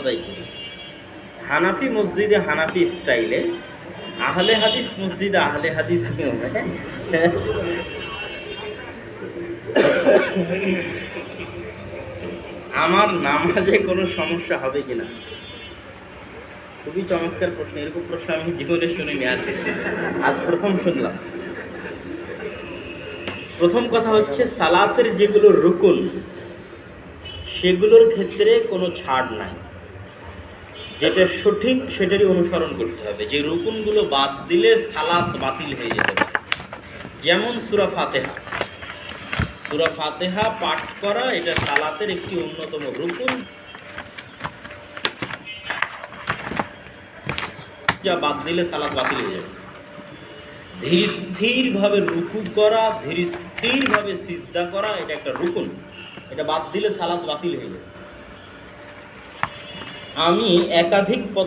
আদায় করি হানাফি মসজিদে হানাফি স্টাইলে, আহলে হাদিস মসজিদে আহলে হাদিস আমার নামাজে কোনো সমস্যা হবে কিনা? খুবই চমৎকার প্রশ্ন, এরকম প্রশ্ন আমি জীবনে শুনিনি আজ। আজ প্রথম শুনলাম। প্রথম কথা হচ্ছে, সালাতের যেগুলো রুকুন, সেগুলোর ক্ষেত্রে কোনো ছাড় নাই। যেটা সঠিক, সেটারই অনুসরণ করতে হবে। যে রুকুনগুলো বাদ দিলে সালাত বাতিল হয়ে যেতে পারে। যেমন সুরা ফাতেহা। সুরা ফাতেহা পাঠ করা, এটা সালাতের একটি অন্যতম রুকুন। যা বাদ দিলে সালাত বাতিল হয়ে যাবে। ধীর স্থিরভাবে রুকু করা, ধীর স্থিরভাবে সিজদা করা, এটা একটা রুকুন। এটা বাদ দিলে সালাত বাতিল হয়ে যাবে। আমি একাধিক